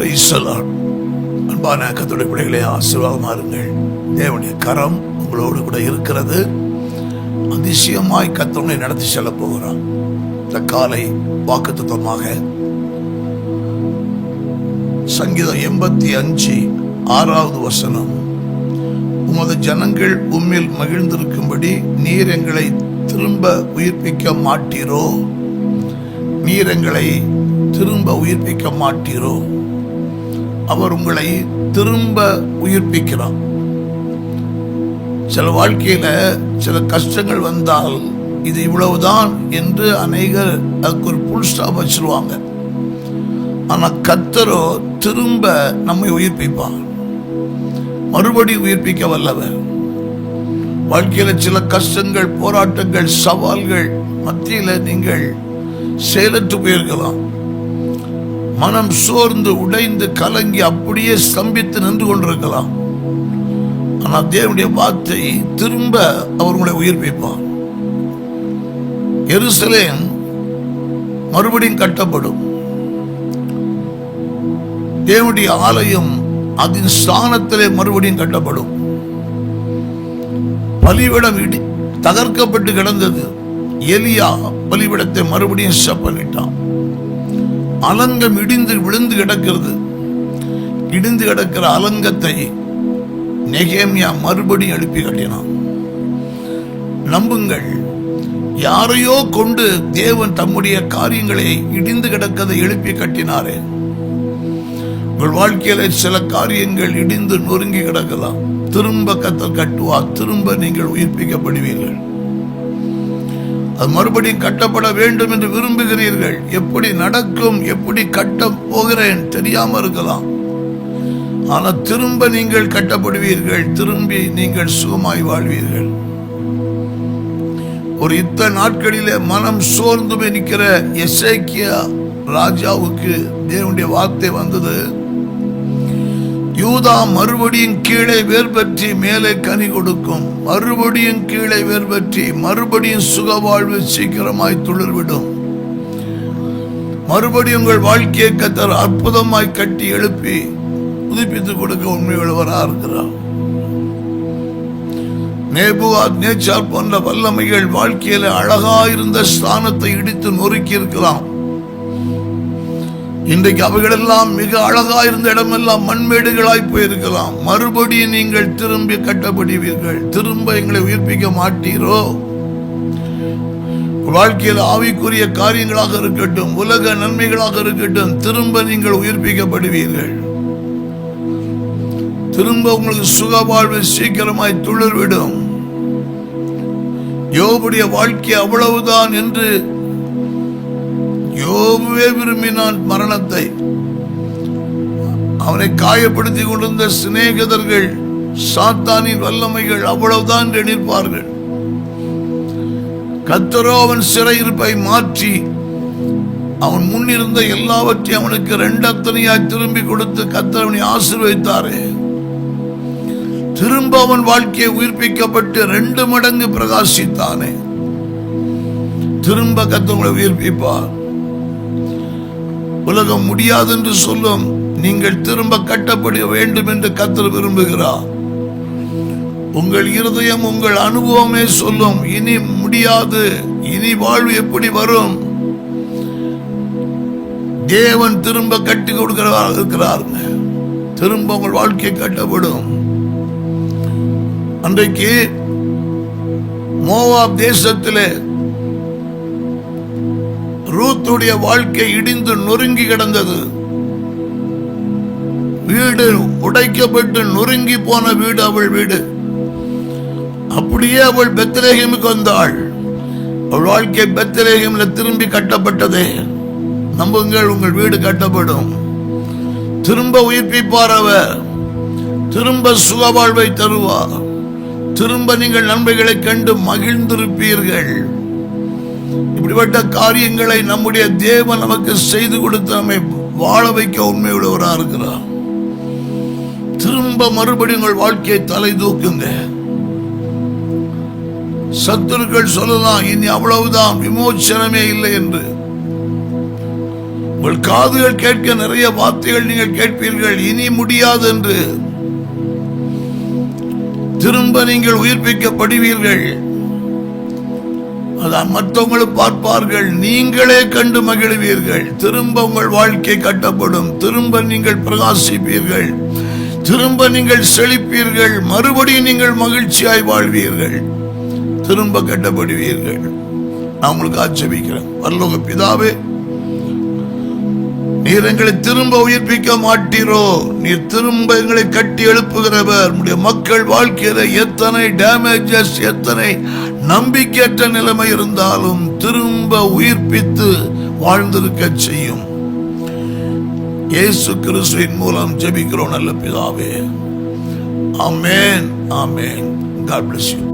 அன்பான கத்துடைய பிள்ளைகளே ஆசீர்வாதமா இருங்கள். தேவனுடைய கரம் உங்களோடு கூட இருக்கிறது. அதிசயமாய் கத்தவனை நடத்தி செல்ல போகிறான் இந்த காலை வாக்குத்தத்தமாக சங்கீதம் எண்பத்தி அஞ்சு ஆறாவது வசனம். உமது ஜனங்கள் உம்மில் மகிழ்ந்திருக்கும்படி நீர் எங்களை திரும்ப உயிர்ப்பிக்க மாட்டீரோ? நீர் எங்களை திரும்ப உயிர்ப்பிக்க மாட்டீரோ? அவர் உங்களை திரும்ப உயிர்ப்பிக்கிறார். சில வாழ்க்கையில சில கஷ்டங்கள் வந்தால் இது இவ்வளவுதான் என்று அநேகர் அதுக்கு ஒரு புல் ஸ்டாப் வச்சிருவாங்க. ஆனா கத்தரோ திரும்ப நம்மை உயிர்ப்பிப்பார். மறுபடி உயிர்ப்பிக்க வல்லவர். வாழ்க்கையில சில கஷ்டங்கள் போராட்டங்கள் சவால்கள் மத்தியில நீங்கள் செயலற்று போயிருக்கலாம். மனம் சோர்ந்து உடைந்து கலங்கி அப்படியே ஸ்தம்பித்து நின்று கொண்டிருக்கலாம். ஆனால் தேவனுடைய வார்த்தை திரும்ப அவர்களை உயிர்ப்பிப்பார் எருசலேம் மறுபடியும் கட்டப்படும். தேவனுடைய ஆலயம் அதன் ஸ்தானத்திலே மறுபடியும் கட்டப்படும். பலிவிடம் இடி தகர்க்கப்பட்டு கிடந்தது. எலியா பலிவிடத்தை மறுபடியும் ஸ்டப் பண்ணிட்டான். அலங்கம் இடிந்து விழுந்து கிடக்கிறது. இடிந்து கிடக்கிற அலங்கத்தை நெகேமியா மறுபடியும் எழுப்பி கட்டினான். நம்புங்கள் யாரையோ கொண்டு தேவன் தம்முடைய காரியங்களை இடிந்து கிடக்கதை எழுப்பி கட்டினாரே. உங்கள் வாழ்க்கையில சில காரியங்கள் இடிந்து நொறுங்கி கிடக்கலாம். திரும்ப கத்தல் கட்டுவா திரும்ப நீங்கள் உயிர்ப்பிக்கப்படுவீர்கள். அது மறுபடியும் கட்டப்பட வேண்டும் என்று விரும்புகிறீர்கள். எப்படி நடக்கும் எப்படி கட்ட போகிறேன் தெரியாம இருக்கலாம். ஆனால் திரும்ப நீங்கள் கட்டப்படுவீர்கள் திரும்பி நீங்கள் சுகமாய் வாழ்வீர்கள். ஒரு இத்தனை நாட்களிலே மனம் சோர்ந்து நிற்கிற எஸ்ஐக்கியா ராஜாவுக்கு தேவனுடைய வார்த்தை வந்தது. யூதா மறுபடியும் கீழே வேர் பற்றி மேலே கனி கொடுக்கும். மறுபடியும் கீழே வேர் பற்றி மறுபடியும் சுக வாழ்வு சீக்கிரமாய் துளிர்விடும். மறுபடியும் உங்கள் வாழ்க்கையை கத்தர் அற்புதமாய் கட்டி எழுப்பி புதுப்பித்து கொடுக்க உண்மை இருக்கிறார். நேபுவாத் நேச்சார் போன்ற வல்லமைகள் வாழ்க்கையில அழகாயிருந்த ஸ்தானத்தை இடித்து நொறுக்கி இருக்கலாம் இன்றைக்கு அவைகளெல்லாம் மிக அழகா இருந்த இடமெல்லாம் மண்மேடுகளாய் போயிருக்கலாம். மறுபடியும் நீங்கள் திரும்பி கட்டப்படுவீர்கள். திரும்ப எங்களை உயிர்ப்பிக்க மாட்டீரோ? வாழ்க்கையில் ஆவிக்குரிய காரியங்களாக இருக்கட்டும் உலக நன்மைகளாக இருக்கட்டும் திரும்ப நீங்கள் உயிர்ப்பிக்கப்படுவீர்கள். திரும்ப உங்களுக்கு சுக வாழ்வு சீக்கிரமாய் துளிர்விடும். யோபுடைய வாழ்க்கை அவ்வளவுதான் என்று யோபுவே விரும்பினான் மரணத்தை. அவனை காயப்படுத்தி கொண்டிருந்த சிநேகிதர்கள் சாத்தானின் வல்லமைகள் அவ்வளவுதான் என்று எண்ணிருப்பார்கள் கத்தரோ அவன் சிறையிருப்பை மாற்றி அவன் முன்னிருந்த எல்லாவற்றையும் அவனுக்கு ரெண்டத்தனையாய் திரும்பி கொடுத்து கத்தர் அவனை ஆசீர்வதித்தாரே. திரும்ப அவன் வாழ்க்கையை உயிர்ப்பிக்கப்பட்டு ரெண்டு மடங்கு பிரகாசித்தானே. திரும்ப கத்தவங்களை உயிர்ப்பிப்பார். உலகம் முடியாது என்று சொல்லும். நீங்கள் திரும்ப கட்டப்பட வேண்டும் என்று கத்தர் விரும்புகிறார். உங்கள் இருதயம் உங்கள் அனுபவமே சொல்லும். இனி முடியாது. இனி வாழ்வு எப்படி வரும்? தேவன் திரும்ப கட்டி கொடுக்கிறவராக இருக்கிறாருங்க. திரும்ப உங்கள் வாழ்க்கை கட்டப்படும். அன்றைக்கு மோவாப் தேசத்திலே ரூத்துடைய வாழ்க்கை இடிந்து நொறுங்கி கிடந்தது. வீடு உடைக்கப்பட்டு நொறுங்கி போன வீடு அவள் வீடு. அப்படியே அவள் பெத்திரேகிமுக்கு வந்தாள். அவள் வாழ்க்கை பெத்ரேகம்ல திரும்பி கட்டப்பட்டதே. நம்புங்கள் உங்கள் வீடு கட்டப்படும். திரும்ப உயிர்ப்பிப்பார் அவர். திரும்ப சுக வாழ்வை தருவார். திரும்ப நீங்கள் நன்மைகளை கண்டு மகிழ்ந்திருப்பீர்கள். இப்படிப்பட்ட காரியங்களை நம்முடைய தேவன் நமக்கு செய்து கொடுத்து நம்மை வாழ வைக்க உண்மை உள்ளவராக இருக்கிறார். திரும்ப மறுபடியும் உங்கள் வாழ்க்கையை தலை தூக்குங்க. சத்துருக்கள் சொல்லலாம் இனி அவ்வளவுதான் விமோச்சனமே இல்லை என்று. உங்கள் காதுகள் கேட்க நிறைய வார்த்தைகள் நீங்கள் கேட்பீர்கள் இனி முடியாது என்று. திரும்ப நீங்கள் உயிர்ப்பிக்கப்படுவீர்கள். மற்றவங்களும் பார்ப்பார்கள். நீங்களே கண்டு மகிழ்வீர்கள். திரும்ப உங்கள் வாழ்க்கை கட்டப்படும். திரும்ப நீங்கள் பிரகாசிப்பீர்கள். திரும்ப நீங்கள் செழிப்பீர்கள். மறுபடியும் நீங்கள் மகிழ்ச்சியாய் வாழ்வீர்கள். திரும்ப கட்டப்படுவீர்கள். நான் உங்களுக்கு ஆட்சேபிக்கிறேன். வரலோக பிதாவே நீர் எங்களை திரும்ப உயிர்ப்பிக்க மாட்டீரோ. நீர் திரும்ப எங்களை கட்டி எழுப்புகிறவர். உடைய மக்கள் வாழ்க்கையில எத்தனை டேமேஜஸ் எத்தனை நம்பிக்கையற்ற நிலைமை இருந்தாலும் திரும்ப உயிர்ப்பித்து வாழ்ந்திருக்க செய்யும். இயேசு கிறிஸ்துவின் மூலம் ஜெபிக்கிறோம் நல்ல பிதாவே. Amen amen God bless you